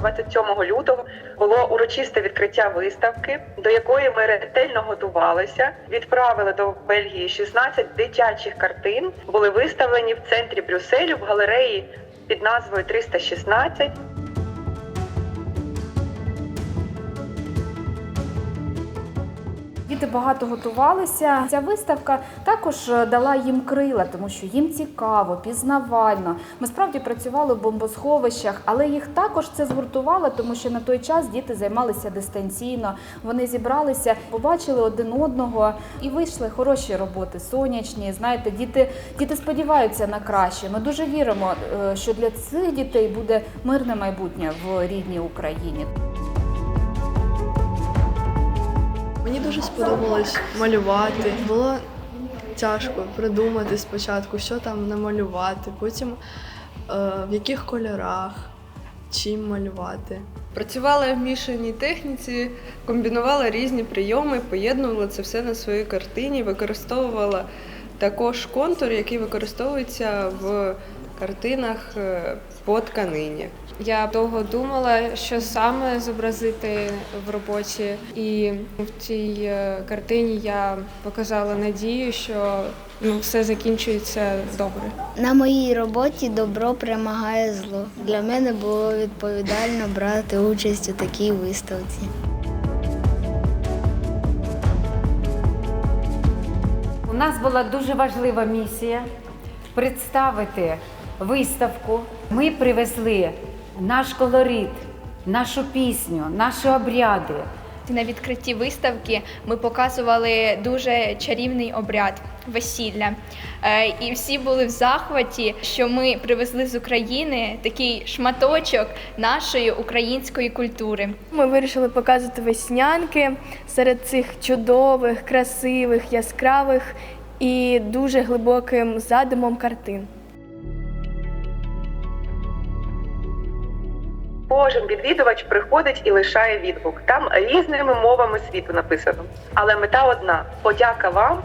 27 лютого було урочисте відкриття виставки, до якої ми ретельно готувалися. Відправили до Бельгії 16 дитячих картин. Були виставлені в центрі Брюсселю в галереї під назвою 316. Діти багато готувалися. Ця виставка також е, дала їм крила, тому що їм цікаво, пізнавально. Ми справді працювали в бомбосховищах, але їх також це згуртувало, тому що на той час діти займалися дистанційно. Вони зібралися, побачили один одного і вийшли хороші роботи, сонячні. Знаєте, діти, діти сподіваються на краще. Ми дуже віримо, е, що для цих дітей буде мирне майбутнє в рідній Україні. Дуже сподобалось малювати. Було тяжко придумати спочатку, що там намалювати, потім е, в яких кольорах, чим малювати. Працювала в мішаній техніці, комбінувала різні прийоми, поєднувала це все на своїй картині, використовувала також контур, який використовується в картинах е, по тканині. Я довго думала, що саме зобразити в роботі, і в цій е, картині я показала надію, що ну, все закінчується добре. На моїй роботі добро перемагає зло. Для мене було відповідально брати участь у такій виставці. У нас була дуже важлива місія представити виставку. Ми привезли наш колорит, нашу пісню, наші обряди. На відкритті виставки ми показували дуже чарівний обряд весілля. Е, І всі були в захваті, що ми привезли з України такий шматочок нашої української культури. Ми вирішили показувати веснянки серед цих чудових, красивих, яскравих і дуже глибоким задумом картин. Кожен відвідувач приходить і лишає відгук. Там різними мовами світу написано. Але мета одна подяка вам